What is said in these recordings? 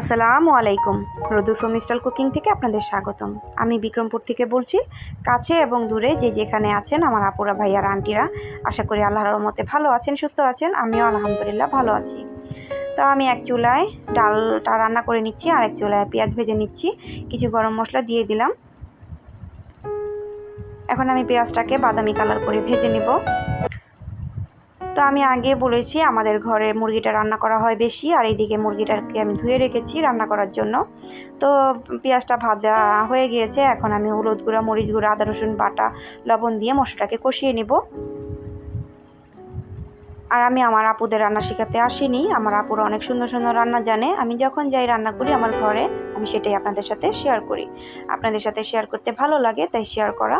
আসসালামু আলাইকুম। রদুস মিস্টাল কুকিং থেকে আপনাদের স্বাগতম। আমি বিক্রমপুর থেকে বলছি, কাছে এবং দূরে যে যেখানে আছেন আমার আপুরা ভাইয়ার আন্টিরা, আশা করি আল্লাহর রহমতে ভালো আছেন, সুস্থ আছেন, আমিও আলহামদুলিল্লাহ ভালো আছি। তো আমি এক চুলায় ডালটা রান্না করে নিচ্ছি, আর এক চুলায় পেঁয়াজ ভেজে নিচ্ছি, কিছু গরম মশলা দিয়ে দিলাম। এখন আমি পেঁয়াজটাকে বাদামি কালার করে ভেজে নেব। তো আমি আগে বলেছি, আমাদের ঘরে মুরগিটা রান্না করা হয় বেশি, আর এইদিকে মুরগিটাকে আমি ধুয়ে রেখেছি রান্না করার জন্য। তো পেঁয়াজটা ভাজা হয়ে গিয়েছে, এখন আমি হলুদ গুঁড়া, মরিচ গুঁড়া, আদা, রসুন, বাটা, লবণ দিয়ে মশলাটাকে কষিয়ে নেব। আর আমি আমার আপুদের রান্না শেখাতে আসিনি, আমার আপুরা অনেক সুন্দর সুন্দর রান্না জানে। আমি যখন যাই রান্না করি আমার ঘরে, আমি সেটাই আপনাদের সাথে শেয়ার করি। আপনাদের সাথে শেয়ার করতে ভালো লাগে, তাই শেয়ার করা।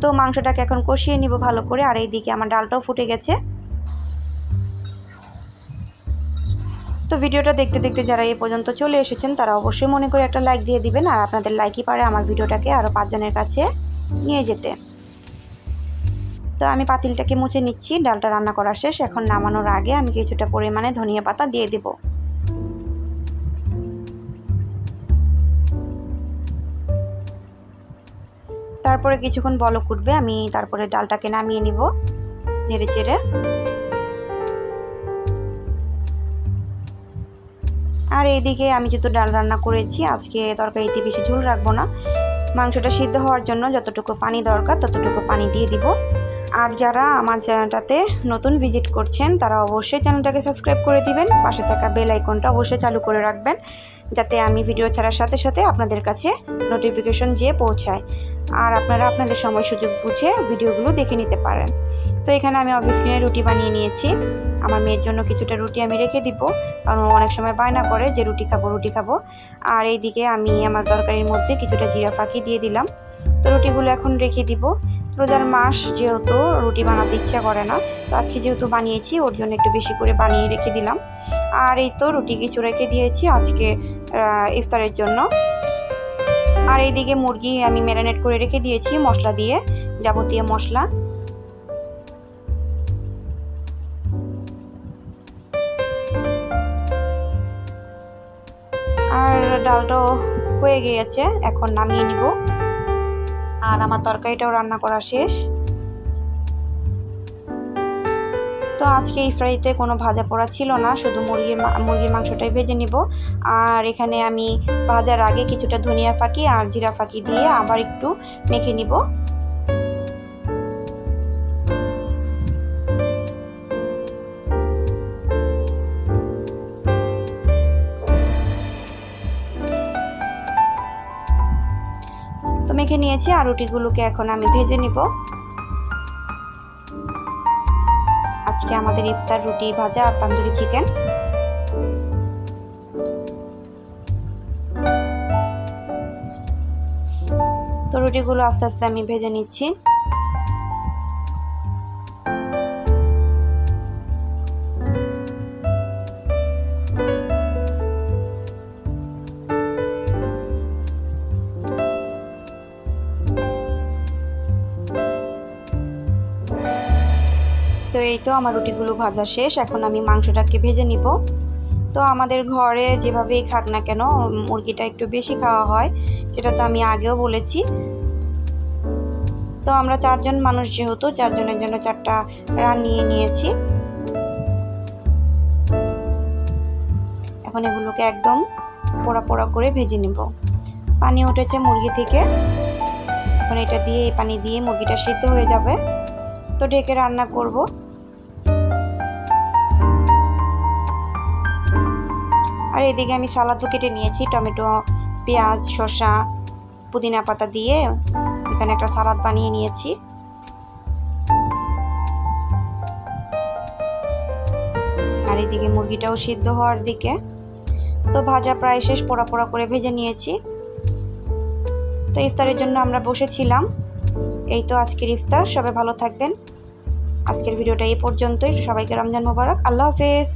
তো মাংসটাকে এখন কষিয়ে নিব ভালো করে, আর এইদিকে আমার ডালটাও ফুটে গেছে। তো ভিডিওটা দেখতে দেখতে যারা এই পর্যন্ত চলে এসেছেন, তারা অবশ্যই মনে করে একটা লাইক দিয়ে দিবেন আর আপনাদের লাইকই পারে আমার ভিডিওটাকে আরও পাঁচজনের কাছে নিয়ে যেতে। তো আমি পাতিলটাকে মুছে নিচ্ছি, ডালটা রান্না করা শেষ, এখন নামানোর আগে আমি কিছুটা পরিমাণে ধনিয়া পাতা দিয়ে দেব। তারপরে কিছুক্ষণ বলক উঠবে, আমি তারপরে ডালটাকে নামিয়ে নিব, নেড়ে চেড়ে। আর এইদিকে আমি যেহেতু ডাল রান্না করেছি, আজকে তরকারিতে বেশি ঝুল রাখব না। মাংসটা সিদ্ধ হওয়ার জন্য যতটুকু পানি দরকার ততটুকু পানি দিয়ে দিব। আর যারা আমার চ্যানেলটাতে নতুন ভিজিট করছেন, তারা অবশ্যই চ্যানেলটাকে সাবস্ক্রাইব করে দিবেন, পাশে থাকা বেল আইকনটা অবশ্যই চালু করে রাখবেন, যাতে আমি ভিডিও ছাড়ার সাথে সাথে আপনাদের কাছে নোটিফিকেশন যেয়ে পৌঁছায়। আর আপনারা আপনাদের সময় সুযোগ বুঝে ভিডিওগুলো দেখে নিতে পারেন। তো এখানে আমি অফিস স্ক্রিনে রুটি বানিয়ে নিয়েছি। আমার মেয়ের জন্য কিছুটা রুটি আমি রেখে দিব। কারণ অনেক সময় বায়না করে যে রুটি খাব রুটি খাব। আর এইদিকে আমি আমার তরকারির মধ্যে কিছুটা জিরা ফাঁকি দিয়ে দিলাম। তো রুটিগুলো এখন রেখে দিব। রোজার মাস যেহেতু রুটি বানাতে ইচ্ছা করে না, তো আজকে যেহেতু বানিয়েছি, ওর জন্য একটু বেশি করে বানিয়ে রেখে দিলাম। আর এই তো রুটি কিছু রেখে দিয়েছি আজকে ইফতারের জন্য। আর এইদিকে মুরগি আমি ম্যারিনেট করে রেখে দিয়েছি, মশলা দিয়ে, যাবতীয় মশলা। আর ডালটাও হয়ে গিয়েছে, এখন নামিয়ে নিব। আর আমার তরকারিটাও রান্না করা শেষ। তো আজকে এই ফ্রাইতে কোনো ভাজা পোড়া ছিল না, শুধু মুরগির মুরগির মাংসটাই ভেজে নিব। আর এখানে আমি ভাজার আগে কিছুটা ধনিয়া ফাঁকি আর জিরা ফাঁকি দিয়ে আবার একটু মেখে নিব। মেখে নিয়েছি, আর রুটিগুলোকে এখন আমি ভেজে নিব। আজকে আমাদের ইফতার রুটি ভাজা আর তান্দুরি চিকেন তো রুটিগুলো আস্তে আস্তে আমি ভেজে নিচ্ছি। তো এই তো আমার রুটিগুলো ভাজা শেষ, এখন আমি মাংসটাকে ভেজে নিব। তো আমাদের ঘরে যেভাবেই খাক না কেন মুরগিটা একটু বেশি খাওয়া হয়, সেটা তো আমি আগেও বলেছি। তো আমরা চারজন মানুষ যেহেতু, চারজনের জন্য চারটা রান্নিয়ে নিয়েছি। এখন এগুলোকে একদম পোড়া পোড়া করে ভেজে নেব। পানি উঠেছে মুরগি থেকে। এখন এটা দিয়ে, এই পানি দিয়ে মুরগিটা সিদ্ধ হয়ে যাবে। তো ঢেকে রান্না করব। আর এদিকে আমি সালাদও কেটে নিয়েছি, টমেটো, পেঁয়াজ, শসা, পুদিনা পাতা দিয়ে এখানে একটা সালাদ বানিয়ে নিয়েছি। আর এদিকে মুরগিটাও সিদ্ধ হওয়ার দিকে। তো ভাজা প্রায় শেষ, পোড়া পোড়া করে ভেজে নিয়েছি। তো ইফতারের জন্য আমরা বসেছিলাম। এই তো আজকের ইফতার, সবাই ভালো থাকবেন। আজকের ভিডিওটা এই পর্যন্তই। সবাইকে রমজান মোবারক। আল্লাহ হাফেজ।